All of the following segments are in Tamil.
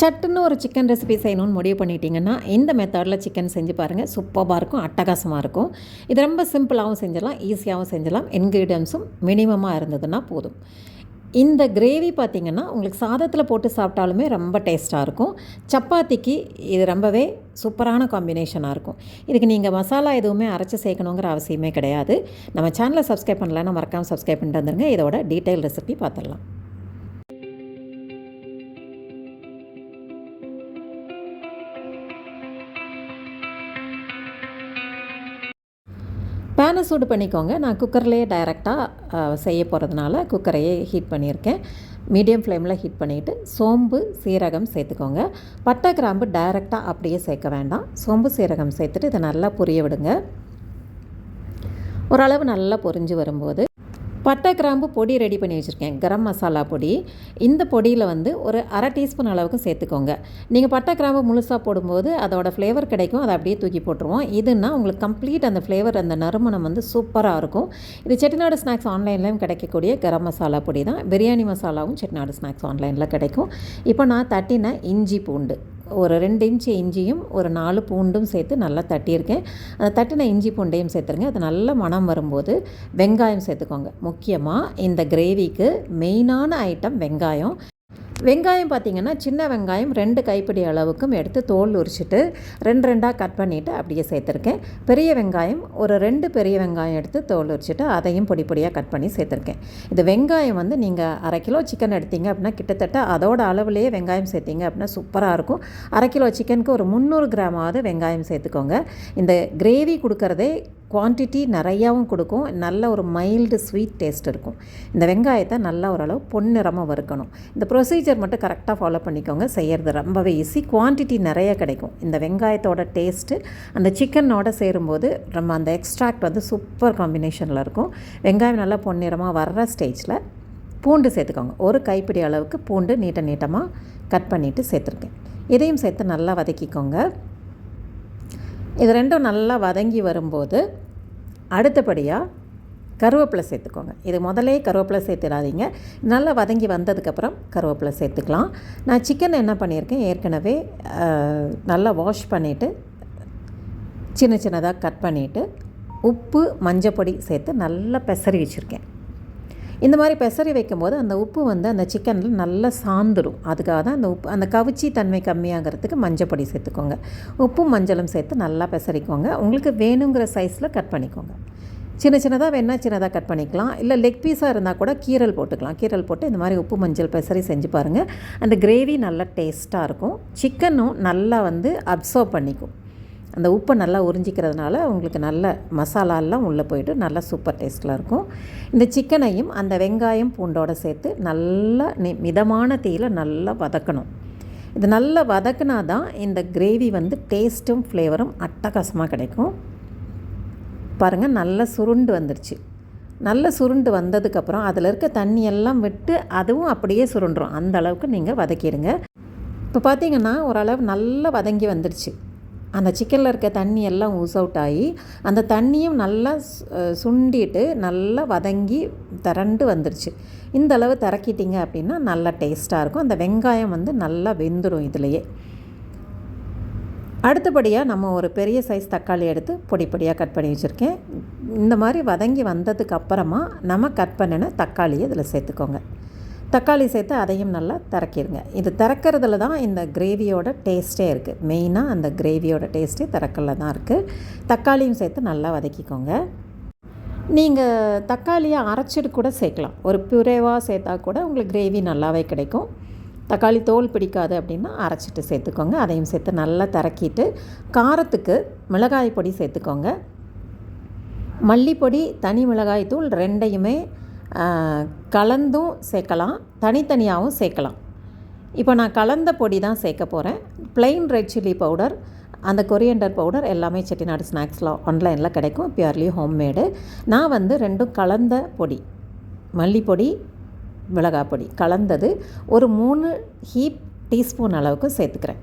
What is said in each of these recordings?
சட்டுன்னு ஒரு சிக்கன் ரெசிபி செய்யணும்னு முடிவு பண்ணிட்டீங்கன்னா இந்த மெத்தடில் சிக்கன் செஞ்சு பாருங்கள் சூப்பராக இருக்கும் அட்டகாசமாக இருக்கும். இது ரொம்ப சிம்பிளாகவும் செஞ்சிடலாம் ஈஸியாகவும் செஞ்சிடலாம். இன்க்ரீடியன்ஸும் மினிமமாக இருந்ததுன்னா போதும். இந்த கிரேவி பார்த்திங்கன்னா உங்களுக்கு சாதத்தில் போட்டு சாப்பிட்டாலுமே ரொம்ப டேஸ்ட்டாக இருக்கும். சப்பாத்திக்கு இது ரொம்பவே சூப்பரான காம்பினேஷனாக இருக்கும். இதுக்கு நீங்கள் மசாலா எதுவுமே அரைச்சி சேர்க்கணுங்கிற அவசியமே கிடையாது. நம்ம சேனலை சப்ஸ்கிரைப் பண்ணலன்னா மறக்காமல் சப்ஸ்கிரைப் பண்ணிட்டு வந்துருங்க. இதோட டீட்டெயில் ரெசிபி பார்த்துடலாம் சூடு பண்ணிக்கோங்க. நான் குக்கர்லேயே டைரெக்டாக செய்ய போகிறதுனால குக்கரையே ஹீட் பண்ணியிருக்கேன். மீடியம் ஃப்ளேமில் ஹீட் பண்ணிவிட்டு சோம்பு சீரகம் சேர்த்துக்கோங்க. பட்டை கிராம்பு டைரெக்டாக அப்படியே சேர்க்க வேண்டாம். சோம்பு சீரகம் சேர்த்துட்டு இதை நல்லா புரிய விடுங்க. ஓரளவு நல்லா பொரிஞ்சு வரும்போது பட்டை கிராம்பு பொடி ரெடி பண்ணி வச்சுருக்கேன். கரம் மசாலா பொடி. இந்த பொடியில் வந்து ஒரு அரை டீஸ்பூன் அளவுக்கு சேர்த்துக்கோங்க. நீங்கள் பட்டை கிராம்பு முழுசாக போடும்போது அதோட ஃப்ளேவர் கிடைக்கும். அதை அப்படியே தூக்கி போட்டுருவோம். இதுன்னா உங்களுக்கு கம்ப்ளீட் அந்த ஃப்ளேவர் அந்த நறுமணம் வந்து சூப்பராக இருக்கும். இது செட்டிநாடு ஸ்நாக்ஸ் ஆன்லைன்லேயும் கிடைக்கக்கூடிய கரம் மசாலா பொடி தான். பிரியாணி மசாலாவும் செட்டிநாடு ஸ்நாக்ஸ் ஆன்லைனில் கிடைக்கும். இப்போ நான் தட்டின இஞ்சி பூண்டு. ஒரு ரெண்டு இன்ச்சு இஞ்சியும் ஒரு நாலு பூண்டும் சேர்த்து நல்லா தட்டியிருக்கேன். அந்த தட்டின இஞ்சி பூண்டையும் சேர்த்துருங்க. அது நல்ல மனம் வரும்போது வெங்காயம் சேர்த்துக்கோங்க. முக்கியமாக இந்த கிரேவிக்கு மெயினான ஐட்டம் வெங்காயம். வெங்காயம் பார்த்திங்கன்னா சின்ன வெங்காயம் ரெண்டு கைப்பிடி அளவுக்கும் எடுத்து தோல் உரிச்சிட்டு ரெண்டு ரெண்டாக கட் பண்ணிவிட்டு அப்படியே சேர்த்துருக்கேன். பெரிய வெங்காயம் ஒரு ரெண்டு பெரிய வெங்காயம் எடுத்து தோல் உரிச்சிட்டு அதையும் பொடி பொடியாக கட் பண்ணி சேர்த்துருக்கேன். இது வெங்காயம் வந்து நீங்கள் அரை கிலோ சிக்கன் எடுத்தீங்க அப்படின்னா கிட்டத்தட்ட அதோட அளவுலேயே வெங்காயம் சேர்த்திங்க அப்படின்னா சூப்பராக இருக்கும். அரை கிலோ சிக்கனுக்கு ஒரு முந்நூறு கிராமாவது வெங்காயம் சேர்த்துக்கோங்க. இந்த கிரேவி கொடுக்குறதே குவான்டிட்டி நிறையாவும் கொடுக்கும். நல்ல ஒரு மைல்டு ஸ்வீட் டேஸ்ட் இருக்கும். இந்த வெங்காயத்தை நல்லா ஓரளவு பொன்னிறமாக வறுக்கணும். இந்த ப்ரொசீஜர் மட்டும் கரெக்டாக ஃபாலோ பண்ணிக்கோங்க. செய்கிறது ரொம்பவே ஈஸி குவான்டிட்டி நிறைய கிடைக்கும். இந்த வெங்காயத்தோட டேஸ்ட்டு அந்த சிக்கனோட சேரும்போது நம்ம அந்த எக்ஸ்ட்ராக்ட் வந்து சூப்பர் காம்பினேஷனில் இருக்கும். வெங்காயம் நல்லா பொன்னிறமாக வர்ற ஸ்டேஜில் பூண்டு சேர்த்துக்கோங்க. ஒரு கைப்பிடி அளவுக்கு பூண்டு நீட்ட நீட்டமாக கட் பண்ணிவிட்டு சேர்த்துருக்கேன். இதையும் சேர்த்து நல்லா வதக்கிக்கோங்க. இது ரெண்டும் நல்லா வதங்கி வரும்போது அடுத்தபடியாக கருவேப்பிலை சேர்த்துக்கோங்க. இது முதலே கருவேப்பிலை சேர்த்துடாதீங்க. நல்லா வதங்கி வந்ததுக்கப்புறம் கருவேப்பிலை சேர்த்துக்கலாம். நான் சிக்கன் என்ன பண்ணியிருக்கேன்? ஏற்கனவே நல்லா வாஷ் பண்ணிவிட்டு சின்ன சின்னதாக கட் பண்ணிவிட்டு உப்பு மஞ்சப்பொடி சேர்த்து நல்லா பெசரி வச்சுருக்கேன். இந்த மாதிரி பெசரி வைக்கும்போது அந்த உப்பு வந்து அந்த சிக்கனில் நல்லா சாந்துடும். அதுக்காக தான் அந்த உப்பு அந்த கவிச்சி தன்மை கம்மியாகிறதுக்கு மஞ்சப்பொடி சேர்த்துக்கோங்க. உப்பும் மஞ்சளும் சேர்த்து நல்லா பெசரிக்கோங்க உங்களுக்கு வேணுங்கிற சைஸில் கட் பண்ணிக்கோங்க. சின்ன சின்னதாக வேணால் சின்னதாக கட் பண்ணிக்கலாம். இல்லை லெக் பீஸாக இருந்தால் கூட கீரல் போட்டுக்கலாம். கீரல் போட்டு இந்த மாதிரி உப்பு மஞ்சள் பெசரி செஞ்சு பாருங்கள் அந்த கிரேவி நல்லா டேஸ்ட்டாக இருக்கும். சிக்கனும் நல்லா வந்து அப்சர்வ் பண்ணிக்கும். அந்த உப்பை நல்லா உறிஞ்சிக்கிறதுனால உங்களுக்கு நல்ல மசாலாலாம் உள்ளே போயிட்டு நல்லா சூப்பர் டேஸ்ட்டில் இருக்கும். இந்த சிக்கனையும் அந்த வெங்காயம் பூண்டோடு சேர்த்து நல்லா மிதமான தீயில் நல்லா வதக்கணும். இது நல்லா வதக்குனா தான் இந்த கிரேவி வந்து டேஸ்ட்டும் ஃப்ளேவரும் அட்டகாசமாக கிடைக்கும். பாருங்கள் நல்லா சுருண்டு வந்துருச்சு. நல்ல சுருண்டு வந்ததுக்கப்புறம் அதில் இருக்க தண்ணியெல்லாம் விட்டு அதுவும் அப்படியே சுருண்டுரும். அந்த அளவுக்கு நீங்கள் வதக்கிடுங்க. இப்போ பார்த்தீங்கன்னா ஓரளவு நல்லா வதங்கி வந்துடுச்சு அந்த சிக்கனில் இருக்க தண்ணி எல்லாம் ஊஸ் அவுட் ஆகி அந்த தண்ணியும் நல்லா சுண்டிட்டு நல்லா வதங்கி திரண்டு வந்துருச்சு. இந்த அளவு திறக்கிட்டிங்க அப்படின்னா நல்லா டேஸ்ட்டாக இருக்கும். அந்த வெங்காயம் வந்து நல்லா வெந்துடும் இதுலையே. அடுத்தபடியாக நம்ம ஒரு பெரிய சைஸ் தக்காளி எடுத்து பொடி பொடியாக கட் பண்ணி வச்சுருக்கேன். இந்த மாதிரி வதங்கி வந்ததுக்கு அப்புறமா நம்ம கட் பண்ணின தக்காளியை இதில் சேர்த்துக்கோங்க. தக்காளி சேர்த்து அதையும் நல்லா திறக்கிடுங்க. இது திறக்கிறதுல தான் இந்த கிரேவியோட டேஸ்ட்டே இருக்குது மெயினாக அந்த கிரேவியோட டேஸ்ட்டே திறக்கல தான் இருக்குது தக்காளியும் சேர்த்து நல்லா வதக்கிக்கோங்க. நீங்கள் தக்காளியை அரைச்சிட்டு கூட சேர்க்கலாம். ஒரு பிரேவாக சேர்த்தா கூட உங்களுக்கு கிரேவி நல்லாவே கிடைக்கும். தக்காளி தோல் பிடிக்காது அப்படின்னா அரைச்சிட்டு சேர்த்துக்கோங்க. அதையும் சேர்த்து நல்லா திறக்கிட்டு காரத்துக்கு மிளகாய் பொடி சேர்த்துக்கோங்க. மல்லிப்பொடி தனி மிளகாய் தூள் ரெண்டையுமே கலந்தும் சேர்க்கலாம் தனித்தனியாகவும் சேர்க்கலாம். இப்போ நான் கலந்த பொடி தான் சேர்க்க போகிறேன் ப்ளைன் ரெட் சில்லி பவுடர் அந்த கொரியண்டர் பவுடர் எல்லாமே செட்டிநாடு ஸ்நாக்ஸில் ஆன்லைனில் கிடைக்கும். பியூர்லி ஹோம்மேடு நான் வந்து ரெண்டும் கலந்த பொடி மல்லிப்பொடி மிளகாய் பொடி கலந்தது ஒரு மூணு ஹீப் டீஸ்பூன் அளவுக்கு சேர்த்துக்கிறேன்.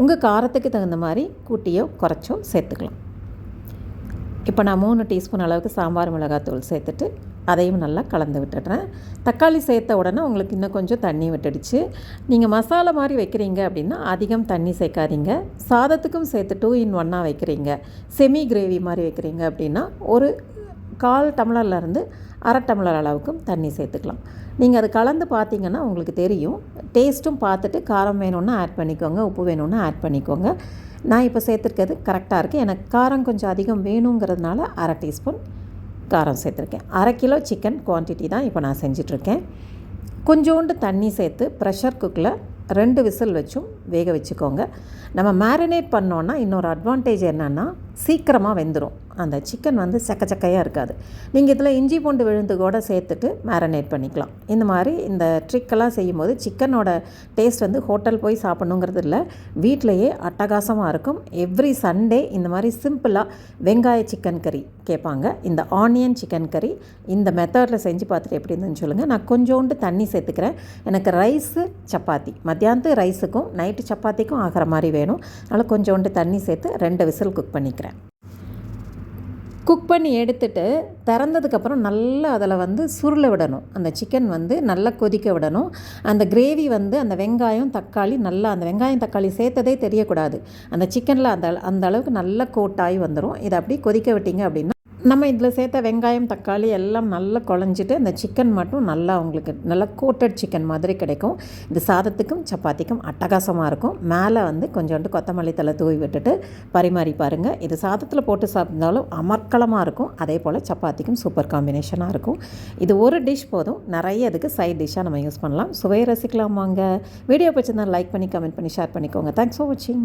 உங்கள் காரத்துக்கு தகுந்த மாதிரி கூட்டியோ குறைச்சோ சேர்த்துக்கலாம். இப்போ நான் மூணு டீஸ்பூன் அளவுக்கு சாம்பார் மிளகாத்தூள் சேர்த்துட்டு அதையும் நல்லா கலந்து விட்டுடுறேன். தக்காளி சேர்த்த உடனே உங்களுக்கு இன்னும் கொஞ்சம் தண்ணி விட்டுடுச்சு. நீங்கள் மசாலா மாதிரி வைக்கிறீங்க அப்படின்னா அதிகம் தண்ணி சேர்க்காதீங்க. சாதத்துக்கும் சேர்த்து டூ இன் ஒன்னாக வைக்கிறீங்க. செமி கிரேவி மாதிரி வைக்கிறீங்க அப்படின்னா ஒரு கால் டம்ளர்லேருந்து அரை டம்ளர் அளவுக்கும் தண்ணி சேர்த்துக்கலாம். நீங்கள் அது கலந்து பார்த்தீங்கன்னா உங்களுக்கு தெரியும். டேஸ்ட்டும் பார்த்துட்டு காரம் வேணும்னா ஆட் பண்ணிக்கோங்க உப்பு வேணும்னா ஆட் பண்ணிக்கோங்க. நான் இப்போ சேர்த்துருக்கிறது கரெக்டாக இருக்குது எனக்கு காரம் கொஞ்சம் அதிகம் வேணுங்கிறதுனால அரை டீஸ்பூன் காரம் சேர்த்துருக்கேன். அரை கிலோ சிக்கன் குவான்டிட்டி தான் இப்போ நான் செஞ்சிட்ருக்கேன். கொஞ்சோண்டு தண்ணி சேர்த்து ப்ரெஷர் குக்கில் ரெண்டு விசில் வச்சும் வேக வச்சுக்கோங்க. நம்ம மேரினேட் பண்ணோன்னா இன்னொரு அட்வான்டேஜ் என்னென்னா சீக்கிரமாக வெந்துடும் அந்த சிக்கன் வந்து சக்கச்சக்கையாக இருக்காது. நீங்கள் இதில் இஞ்சி பூண்டு விழுந்து கூட சேர்த்துட்டு மேரினேட் பண்ணிக்கலாம். இந்த மாதிரி இந்த ட்ரிக்கெல்லாம் செய்யும்போது சிக்கனோட டேஸ்ட் வந்து ஹோட்டல் போய் சாப்பிட்ணுங்கிறது இல்லை. வீட்டிலையே அட்டகாசமாக இருக்கும். எவ்ரி சண்டே இந்த மாதிரி சிம்பிளாக வெங்காய சிக்கன் கறி கேட்பாங்க. இந்த ஆனியன் சிக்கன் கறி இந்த மெத்தடில் செஞ்சு பார்த்துட்டு எப்படி இருந்துன்னு சொல்லுங்கள் நான் கொஞ்சோண்டு தண்ணி சேர்த்துக்கிறேன். எனக்கு ரைஸு சப்பாத்தி. மத்தியானத்து ரைஸுக்கும் நைட் நைட்டு சப்பாத்திக்கும் ஆகிற மாதிரி வேணும். அதனால் கொஞ்சோண்டு தண்ணி சேர்த்து ரெண்டு விசில் குக் பண்ணிக்கிறேன். குக் பண்ணி எடுத்துட்டு திறந்ததுக்கப்புறம் நல்லா அதில் வந்து சுருள விடணும். அந்த சிக்கன் வந்து நல்லா கொதிக்க விடணும். அந்த கிரேவி வந்து அந்த வெங்காயம் தக்காளி நல்லா அந்த வெங்காயம் தக்காளி சேர்த்ததே தெரியக்கூடாது. அந்த சிக்கனில் அந்த அந்த அளவுக்கு நல்லா கோட்டாகி வந்துடும் இதை அப்படி கொதிக்க விட்டீங்க அப்படின்னா நம்ம இதில் சேர்த்த வெங்காயம் தக்காளி எல்லாம் நல்லா குழஞ்சிட்டு அந்த சிக்கன் மட்டும் நல்லா உங்களுக்கு நல்லா கோட்டட் சிக்கன் மாதிரி கிடைக்கும். இது சாதத்துக்கும் சப்பாத்திக்கும் அட்டகாசமாக இருக்கும். மேலே வந்து கொஞ்சோண்டு கொத்தமல்லி தலை தூவி விட்டுட்டு பரிமாறி பாருங்கள் இது சாதத்தில் போட்டு சாப்பிட்டாலும் அமர்க்கலமாக இருக்கும். அதே போல் சப்பாத்திக்கும் சூப்பர் காம்பினேஷனாக இருக்கும். இது ஒரு டிஷ் போதும். நிறைய இதுக்கு சைட் டிஷ்ஷாக நம்ம யூஸ் பண்ணலாம். சுவையை ரசிக்கலாம் வாங்க. வீடியோ பிடிச்சிருந்தா லைக் பண்ணி கமெண்ட் பண்ணி ஷேர் பண்ணிக்கோங்க. தேங்க்ஸ் ஃபார் வாட்சிங்